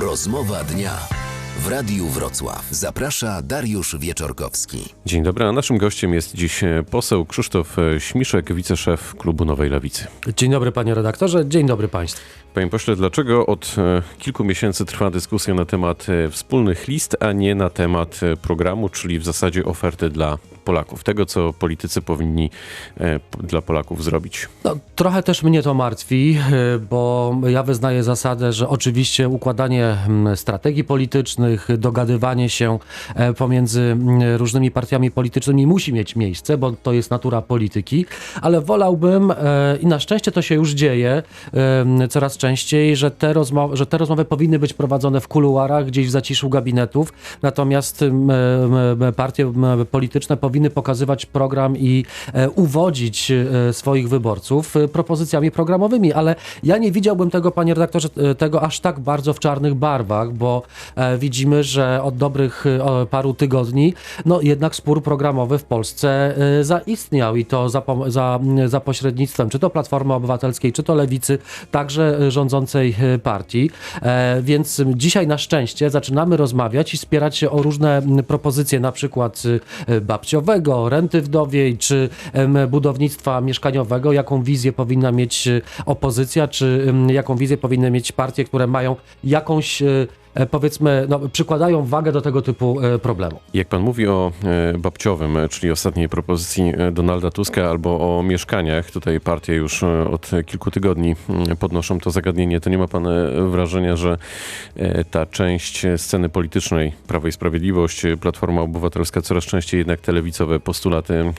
Rozmowa dnia. W Radiu Wrocław zaprasza Dariusz Wieczorkowski. Dzień dobry, a naszym gościem jest dziś poseł Krzysztof Śmiszek, wiceszef Klubu Nowej Lewicy. Dzień dobry panie redaktorze, dzień dobry państwu. Panie pośle, dlaczego od e, kilku miesięcy trwa dyskusja na temat e, wspólnych list, a nie na temat e, programu, czyli w zasadzie oferty dla Polaków, tego co politycy powinni dla Polaków zrobić? No, trochę też mnie to martwi, bo ja wyznaję zasadę, że oczywiście układanie strategii politycznych, dogadywanie się pomiędzy różnymi partiami politycznymi musi mieć miejsce, bo to jest natura polityki, ale wolałbym i na szczęście to się już dzieje coraz częściej częściej, że te, rozmowy, że te rozmowy powinny być prowadzone w kuluarach, gdzieś w zaciszu gabinetów, natomiast partie polityczne powinny pokazywać program i e, uwodzić e, swoich wyborców e, propozycjami programowymi, ale ja nie widziałbym tego, panie redaktorze, tego aż tak bardzo w czarnych barwach, bo widzimy, że od dobrych paru tygodni, no jednak spór programowy w Polsce zaistniał i to za, za, za pośrednictwem czy to Platformy Obywatelskiej, czy to Lewicy, także rządzącej e, partii. E, więc dzisiaj na szczęście zaczynamy rozmawiać i spierać się o różne propozycje, na przykład e, babciowego, renty wdowiej, czy budownictwa mieszkaniowego, jaką wizję powinna mieć opozycja, czy jaką wizję powinny mieć partie, które mają jakąś powiedzmy, no, przykładają wagę do tego typu e, problemu. Jak pan mówi o e, babciowym, czyli ostatniej propozycji Donalda Tuska albo o mieszkaniach, tutaj partie już od kilku tygodni mm, podnoszą to zagadnienie, to nie ma pan wrażenia, że ta część sceny politycznej Prawo i Sprawiedliwość, Platforma Obywatelska coraz częściej jednak te lewicowe postulaty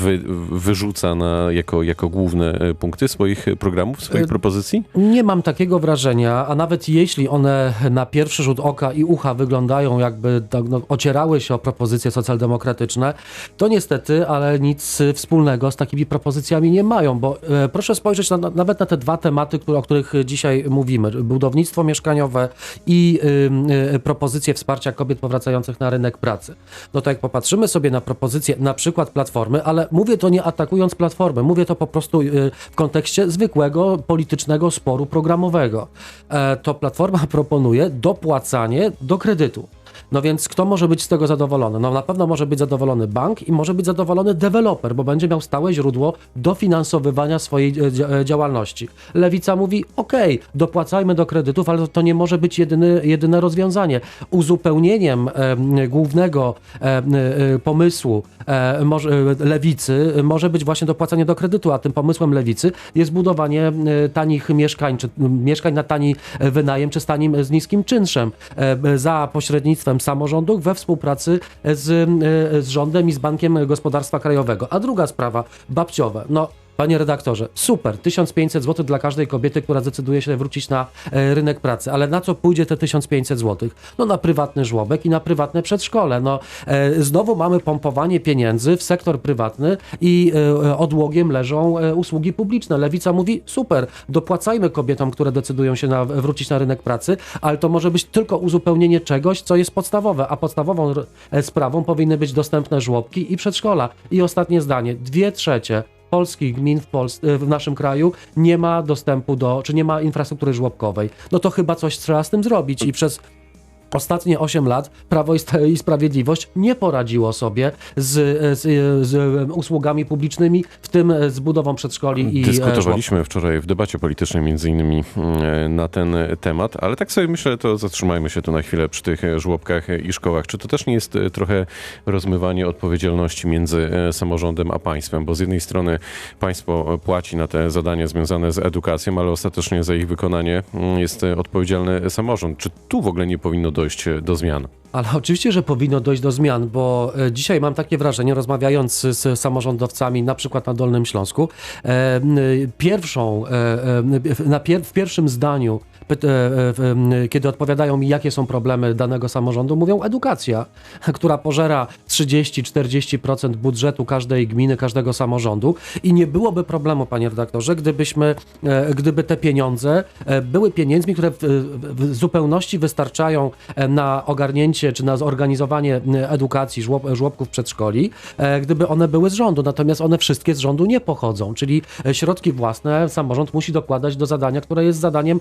wy, wyrzuca na, jako, jako główne punkty swoich programów, swoich propozycji? Nie mam takiego wrażenia, a nawet jeśli one na pierwszy rzut oka i ucha wyglądają jakby tak, no, ocierały się o propozycje socjaldemokratyczne, to niestety, ale nic wspólnego z takimi propozycjami nie mają, bo e, proszę spojrzeć na, nawet na te dwa tematy, które, o których dzisiaj mówimy. Budownictwo mieszkaniowe i y, y, propozycje wsparcia kobiet powracających na rynek pracy. No to jak popatrzymy sobie na propozycje na przykład Platformy, ale mówię to nie atakując Platformy, mówię to po prostu y, w kontekście zwykłego politycznego sporu programowego. E, to Platforma proponuje proponuje dopłacanie do kredytu. No więc kto może być z tego zadowolony? No na pewno może być zadowolony bank i może być zadowolony deweloper, bo będzie miał stałe źródło dofinansowywania swojej e, e, działalności. Lewica mówi, ok, dopłacajmy do kredytów, ale to nie może być jedyny, jedyne rozwiązanie. Uzupełnieniem e, głównego e, e, pomysłu e, może, lewicy może być właśnie dopłacanie do kredytu, a tym pomysłem lewicy jest budowanie tanich mieszkań, czy mieszkań na tani wynajem, czy z tanim, z niskim czynszem za pośrednictwem samorządów we współpracy z, e, z rządem i z Bankiem Gospodarstwa Krajowego. A druga sprawa, babciowe. No, Panie redaktorze, super, 1500 zł dla każdej kobiety, która zdecyduje się wrócić na e, rynek pracy, ale na co pójdzie te 1500 zł? No na prywatny żłobek i na prywatne przedszkole. No, e, znowu mamy pompowanie pieniędzy w sektor prywatny i e, odłogiem leżą usługi publiczne. Lewica mówi, super, dopłacajmy kobietom, które decydują się na, wrócić na rynek pracy, ale to może być tylko uzupełnienie czegoś, co jest podstawowe, a podstawową sprawą powinny być dostępne żłobki i przedszkola. I ostatnie zdanie, dwie trzecie polskich gmin w, Pols w naszym kraju nie ma dostępu do, czy nie ma infrastruktury żłobkowej. No to chyba coś trzeba z tym zrobić i przez Ostatnie 8 lat Prawo i Sprawiedliwość nie poradziło sobie z, z, z, usługami publicznymi, w tym z budową przedszkoli i Dyskutowaliśmy wczoraj w debacie politycznej między innymi mm, na ten temat, ale tak sobie myślę, to zatrzymajmy się tu na chwilę przy tych żłobkach i szkołach. Czy to też nie jest trochę rozmywanie odpowiedzialności między e, samorządem a państwem? Bo z jednej strony państwo płaci na te zadania związane z edukacją, ale ostatecznie za ich wykonanie mm, jest odpowiedzialny samorząd. Czy tu w ogóle nie powinno dojść do zmian. Ale oczywiście, że powinno dojść do zmian, bo e, dzisiaj mam takie wrażenie, rozmawiając z samorządowcami, na przykład na Dolnym Śląsku, e, pierwszą, e, w pierwszym zdaniu kiedy odpowiadają mi, jakie są problemy danego samorządu, mówią edukacja, która pożera 30-40% budżetu każdej gminy, każdego samorządu. I nie byłoby problemu, panie redaktorze, gdybyśmy, gdyby te pieniądze były pieniędzmi, które w, zupełności wystarczają na ogarnięcie czy na zorganizowanie edukacji żłоб, żłobków przedszkoli, e, gdyby one były z rządu. Natomiast one wszystkie z rządu nie pochodzą, czyli e, środki własne samorząd musi dokładać do zadania, które jest zadaniem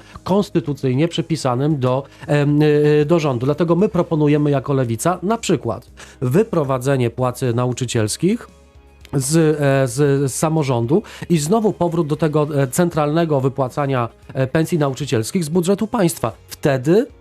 konstytucyjnie przypisanym do, em, y, do rządu. Dlatego my proponujemy jako lewica na przykład wyprowadzenie płacy nauczycielskich z, e, z, samorządu i znowu powrót do tego e, centralnego wypłacania e, pensji nauczycielskich z budżetu państwa. Wtedy, e,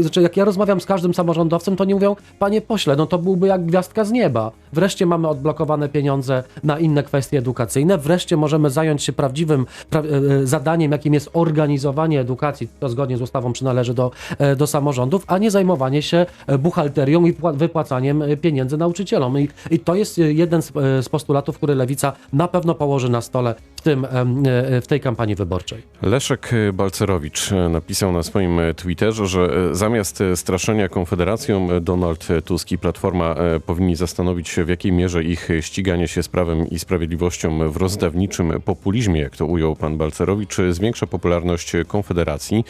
znaczy jak ja rozmawiam z każdym samorządowcem, to nie mówią, panie pośle, no to byłby jak gwiazdka z nieba. Wreszcie mamy odblokowane pieniądze na inne kwestie edukacyjne, wreszcie możemy zająć się prawdziwym pra, e, zadaniem, jakim jest organizowanie edukacji, to zgodnie z ustawą przynależy do, e, do samorządów, a nie zajmowanie się e, buchalterią i pła- wypłacaniem e, pieniędzy nauczycielom. I, I to jest jeden z, z postulatów, który Lewica na pewno położy na stole w, tym, e, w tej kampanii wyborczej. Leszek Balcerowicz e, napisał na swoim e, Twitterze, że zamiast straszenia Konfederacją, Donald Tusk i Platforma powinni zastanowić się, w jakiej mierze ich ściganie się z prawem i sprawiedliwością w rozdawniczym populizmie, jak to ujął pan Balcerowicz, zwiększa popularność Konfederacji.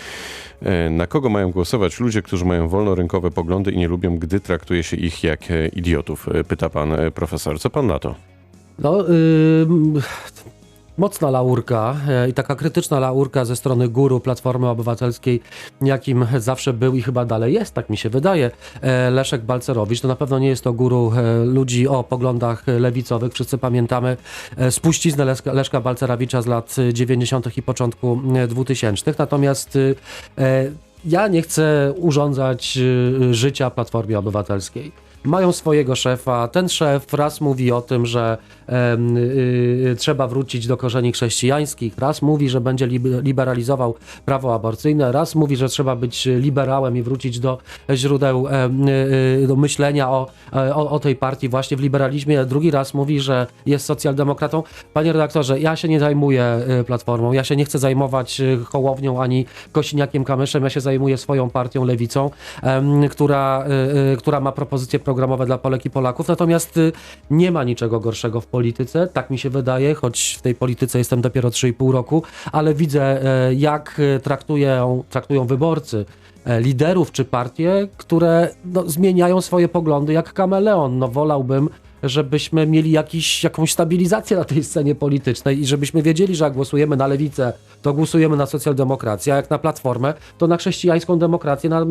Na kogo mają głosować ludzie, którzy mają wolnorynkowe poglądy i nie lubią, gdy traktuje się ich jak idiotów? Pyta pan profesor. Co pan na to? No, ym, mocna laurka e, i taka krytyczna laurka ze strony guru Platformy Obywatelskiej, jakim zawsze był i chyba dalej jest, tak mi się wydaje, e, Leszek Balcerowicz. To na pewno nie jest to guru e, ludzi o poglądach lewicowych. Wszyscy pamiętamy spuściznę Leszka, Leszka Balcerowicza z lat e, 90. i początku e, 2000. Natomiast ja nie chcę urządzać życia Platformie Obywatelskiej mają swojego szefa. Ten szef raz mówi o tym, że em, y, trzeba wrócić do korzeni chrześcijańskich, raz mówi, że będzie lib- liberalizował prawo aborcyjne, raz mówi, że trzeba być liberałem i wrócić do źródeł y, y, do myślenia o, e, o, o tej partii właśnie w liberalizmie. Drugi raz mówi, że jest socjaldemokratą. Panie redaktorze, ja się nie zajmuję y, Platformą, ja się nie chcę zajmować y, Hołownią ani Kosiniakiem Kamyszem, ja się zajmuję swoją partią Lewicą, która, y, y, która ma propozycje programowe dla Polek i Polaków, natomiast y, nie ma niczego gorszego w polityce, tak mi się wydaje, choć w tej polityce jestem dopiero 3,5 roku, ale widzę e, jak e, traktują, traktują wyborcy e, liderów czy partie, które no, zmieniają swoje poglądy jak kameleon. No wolałbym, żebyśmy mieli jakiś, jakąś stabilizację na tej scenie politycznej i żebyśmy wiedzieli, że jak głosujemy na lewicę, to głosujemy na socjaldemokrację, a jak na platformę, to na chrześcijańską demokrację, na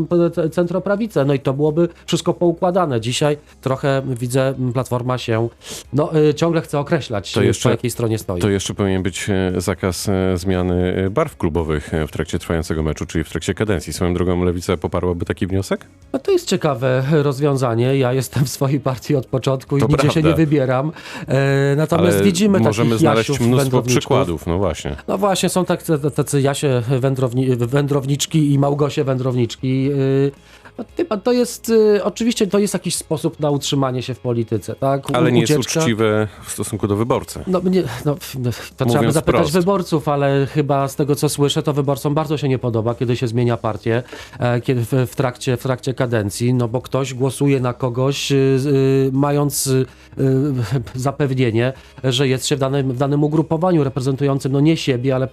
centroprawicę. No i to byłoby wszystko poukładane. Dzisiaj trochę widzę, platforma się no, y, ciągle chce określać, To jeszcze- po jakiej stronie stoi. To jeszcze powinien być e, zakaz e, zmiany e, barw klubowych w trakcie trwającego meczu, czyli w trakcie kadencji. Swoją drogą Lewica poparłaby taki wniosek? No to jest ciekawe rozwiązanie. Ja jestem w swojej partii od początku i To nigdzie się nie wybieram. E, natomiast Ale widzimy możemy takich znaleźć Jasiów, mnóstwo przykładów, no właśnie. No właśnie, są tak, tacy Jasie wędrowni, wędrowniczki i Małgosie wędrowniczki. Pan, to jest, y, oczywiście to jest jakiś sposób na utrzymanie się w polityce, tak? U- Ale nie jest ucieczka- uczciwe w stosunku do wyborcy. No, nie, no, no, to trzeba by zapytać wprost. wyborców, ale chyba z tego co słyszę, to wyborcom bardzo się nie podoba, kiedy się zmienia partię, e, kiedy w, w, trakcie, w trakcie kadencji, no bo ktoś głosuje na kogoś, y, y, mając y, y, zapewnienie, że jest się w danym, w danym ugrupowaniu reprezentującym, no nie siebie, ale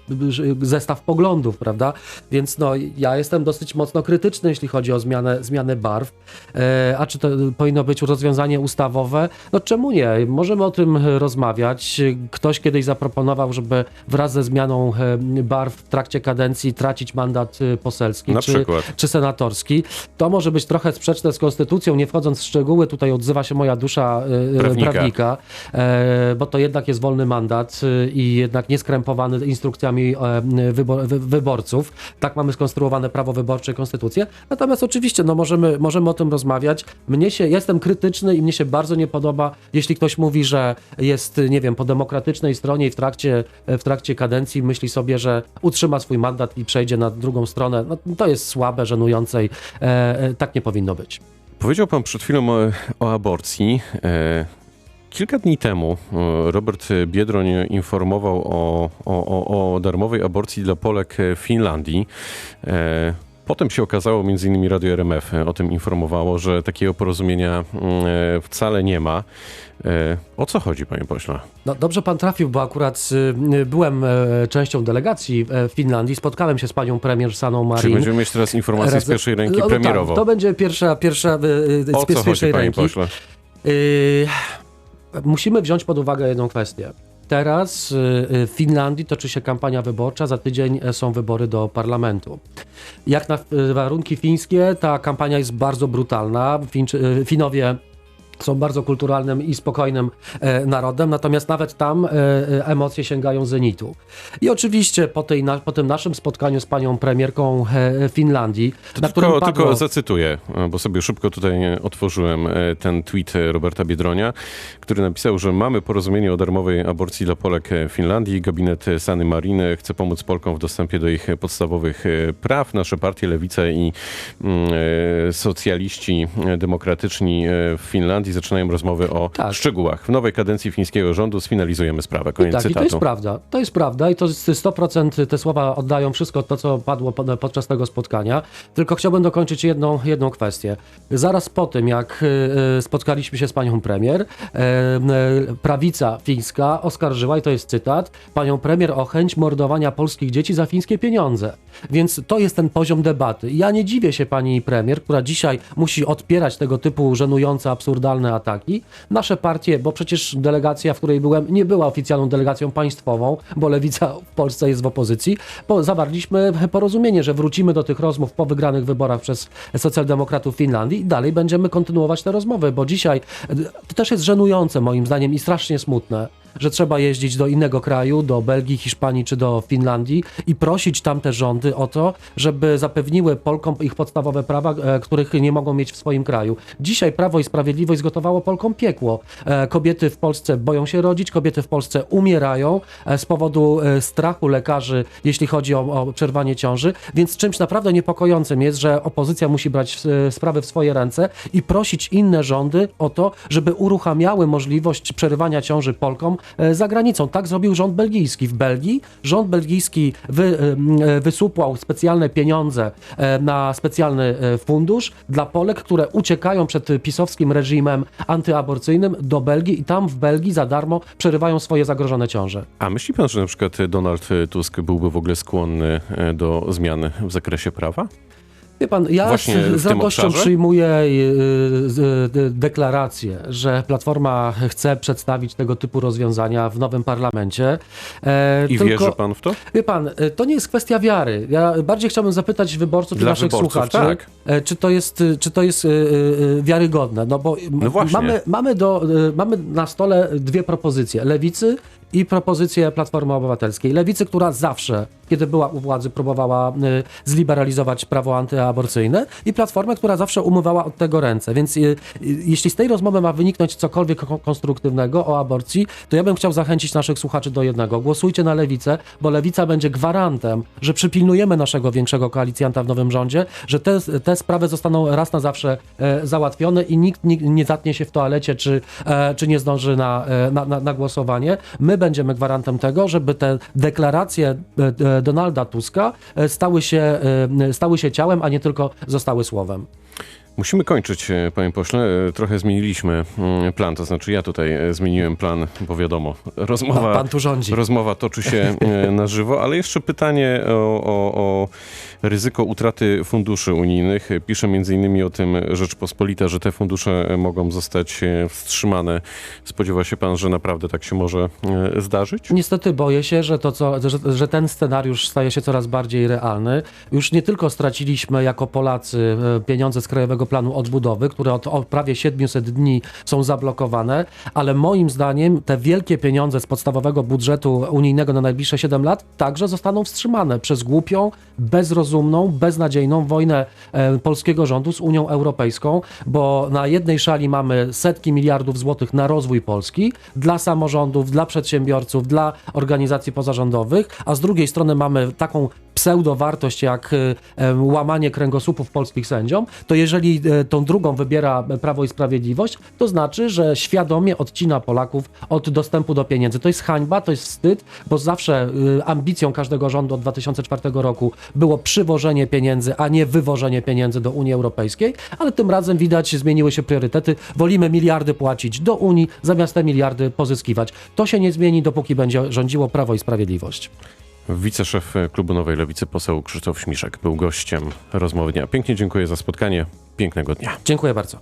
y, zestaw poglądów, prawda? Więc no, ja jestem dosyć mocno krytyczny, jeśli chodzi o zmianę, zmianę barw. E, a czy to powinno być rozwiązanie ustawowe? No czemu nie? Możemy o tym rozmawiać. Ktoś kiedyś zaproponował, żeby wraz ze zmianą e, barw w trakcie kadencji tracić mandat e, poselski czy, czy senatorski. To może być trochę sprzeczne z konstytucją, nie wchodząc w szczegóły, tutaj odzywa się moja dusza Prawnika. prawnika, bo to jednak jest wolny mandat i jednak nieskrępowany instrukcjami wybor, wy, wyborców. Tak mamy skonstruowane prawo wyborcze i konstytucję. Natomiast oczywiście no, możemy, możemy o tym rozmawiać. Mnie się, jestem krytyczny i mnie się bardzo nie podoba, jeśli ktoś mówi, że jest, nie wiem, po demokratycznej stronie i w trakcie, w trakcie kadencji myśli sobie, że utrzyma swój mandat i przejdzie na drugą stronę. No, to jest słabe, żenujące i e, e, tak nie powinno być. Powiedział pan przed chwilą o, o aborcji. E, kilka dni temu e, Robert Biedroń informował o, o, o, o darmowej aborcji dla Polek w Finlandii. E, Potem się okazało, między innymi Radio RMF o tym informowało, że takiego porozumienia mm, e, wcale nie ma. E, O co chodzi, panie pośle? No, dobrze pan trafił, bo akurat y, byłem e, częścią delegacji e, w Finlandii, spotkałem się z panią premier Saną Czy Marin. będziemy mieć teraz informację z Razem- pierwszej ręki No, no premierowo? Tak, to będzie pierwsza, pierwsza y, y, o z co chodzi, pierwszej panie ręki. pośle? Y, musimy wziąć pod uwagę jedną kwestię. Teraz y, y, w Finlandii toczy się kampania wyborcza, za tydzień e, są wybory do parlamentu. Jak na y, warunki fińskie, ta kampania jest bardzo brutalna. Finowie są bardzo kulturalnym i spokojnym e, narodem, natomiast nawet tam e, e, emocje sięgają zenitu. I oczywiście po, tej, na, po tym naszym spotkaniu z panią premierką e, Finlandii, na którym Tylko, padło... tylko zacytuję, e, bo sobie szybko tutaj otworzyłem e, ten tweet Roberta Biedronia, który napisał, że mamy porozumienie o darmowej aborcji dla Polek w Finlandii. Gabinet Sany Mariny chce pomóc Polkom w dostępie do ich podstawowych praw. Nasze partie Lewica i e, socjaliści demokratyczni w Finlandii zaczynają rozmowy o Tak. szczegółach. W nowej kadencji fińskiego rządu sfinalizujemy sprawę. Koniec tak, i to cytatu. jest prawda. To jest prawda i to jest 100% te słowa oddają wszystko to, co padło pod- podczas tego spotkania. Tylko chciałbym dokończyć jedną, jedną kwestię. Zaraz po tym, jak e, e, spotkaliśmy się z panią premier, e, prawica fińska oskarżyła, i to jest cytat, panią premier o chęć mordowania polskich dzieci za fińskie pieniądze. Więc to jest ten poziom debaty. Ja nie dziwię się pani premier, która dzisiaj musi odpierać tego typu żenujące, absurdalne ataki. Nasze partie, bo przecież delegacja, w której byłem, nie była oficjalną delegacją państwową, bo lewica w Polsce jest w opozycji, bo zawarliśmy porozumienie, że wrócimy do tych rozmów po wygranych wyborach przez socjaldemokratów Finlandii i dalej będziemy kontynuować te rozmowy, bo dzisiaj to też jest żenujące moim zdaniem i strasznie smutne że trzeba jeździć do innego kraju, do Belgii, Hiszpanii czy do Finlandii i prosić tamte rządy o to, żeby zapewniły Polkom ich podstawowe prawa, e, których nie mogą mieć w swoim kraju. Dzisiaj Prawo i Sprawiedliwość zgotowało Polkom piekło. E, Kobiety w Polsce boją się rodzić, kobiety w Polsce umierają e, z powodu strachu lekarzy, jeśli chodzi o, o przerwanie ciąży, więc czymś naprawdę niepokojącym jest, że opozycja musi brać sprawy w swoje ręce i prosić inne rządy o to, żeby uruchamiały możliwość przerywania ciąży Polkom za granicą. Tak zrobił rząd belgijski. W Belgii rząd belgijski wy, e, wysupłał specjalne pieniądze e, na specjalny e, fundusz dla Polek, które uciekają przed pisowskim reżimem antyaborcyjnym do Belgii i tam w Belgii za darmo przerywają swoje zagrożone ciąże. A myśli pan, że na przykład Donald Tusk byłby w ogóle skłonny e, do zmiany w zakresie prawa? Wie pan, ja Właśnie z, z radością obszarze? przyjmuję y, y, deklarację, że Platforma chce przedstawić tego typu rozwiązania w nowym parlamencie. E, I tylko, wierzy pan w to? Wie pan, y, to nie jest kwestia wiary. Ja bardziej chciałbym zapytać wyborców Dla naszych wyborców, słuchaczy, tak. e, czy to jest, czy to jest wiarygodne. No bo No mamy, mamy, do, mamy na stole dwie propozycje. Lewicy i propozycję Platformy Obywatelskiej. Lewicy, która zawsze, kiedy była u władzy, próbowała y, zliberalizować prawo antyaborcyjne i Platformę, która zawsze umywała od tego ręce. Więc y, y, jeśli z tej rozmowy ma wyniknąć cokolwiek ko- konstruktywnego o aborcji, to ja bym chciał zachęcić naszych słuchaczy do jednego. Głosujcie na Lewicę, bo Lewica będzie gwarantem, że przypilnujemy naszego większego koalicjanta w nowym rządzie, że te, te sprawy zostaną raz na zawsze e, załatwione i nikt, nikt nie zatnie się w toalecie, czy, e, czy nie zdąży na, e, na, na, na głosowanie. My będziemy gwarantem tego, żeby te deklaracje e, e, Donalda Tuska e, stały się, stały się ciałem, a nie tylko zostały słowem. Musimy kończyć, e, panie pośle. E, Trochę zmieniliśmy mm, plan, to znaczy ja tutaj e, zmieniłem plan, bo wiadomo, rozmowa, Pan- tu rządzi. rozmowa toczy się na żywo, ale jeszcze pytanie o, o, o ryzyko utraty funduszy unijnych. Pisze między innymi o tym Rzeczpospolita, że te fundusze mogą zostać wstrzymane. Spodziewa się pan, że naprawdę tak się może zdarzyć? Niestety boję się, że, to, co, że, że ten scenariusz staje się coraz bardziej realny. Już nie tylko straciliśmy jako Polacy pieniądze z Krajowego Planu Odbudowy, które od, od prawie 700 dni są zablokowane, ale moim zdaniem te wielkie pieniądze z podstawowego budżetu unijnego na najbliższe 7 lat także zostaną wstrzymane przez głupią, bezrozumną, beznadziejną wojnę e, polskiego rządu z Unią Europejską, bo na jednej szali mamy setki miliardów złotych na rozwój Polski dla samorządów, dla przedsiębiorców, dla organizacji pozarządowych, a z drugiej strony mamy taką pseudowartość jak y, łamanie kręgosłupów polskich sędziom, to jeżeli e, tą drugą wybiera Prawo i Sprawiedliwość, to znaczy, że świadomie odcina Polaków od dostępu do pieniędzy. To jest hańba, to jest wstyd, bo zawsze y, ambicją każdego rządu od 2004 roku było przywożenie pieniędzy, a nie wywożenie pieniędzy do Unii Europejskiej, ale tym razem widać, zmieniły się priorytety. Wolimy miliardy płacić do Unii, zamiast te miliardy pozyskiwać. To się nie zmieni, dopóki będzie rządziło Prawo i Sprawiedliwość. Wiceszef Klubu Nowej Lewicy, poseł Krzysztof Śmiszek, był gościem rozmowy dnia. Pięknie dziękuję za spotkanie. Pięknego dnia. Dziękuję bardzo.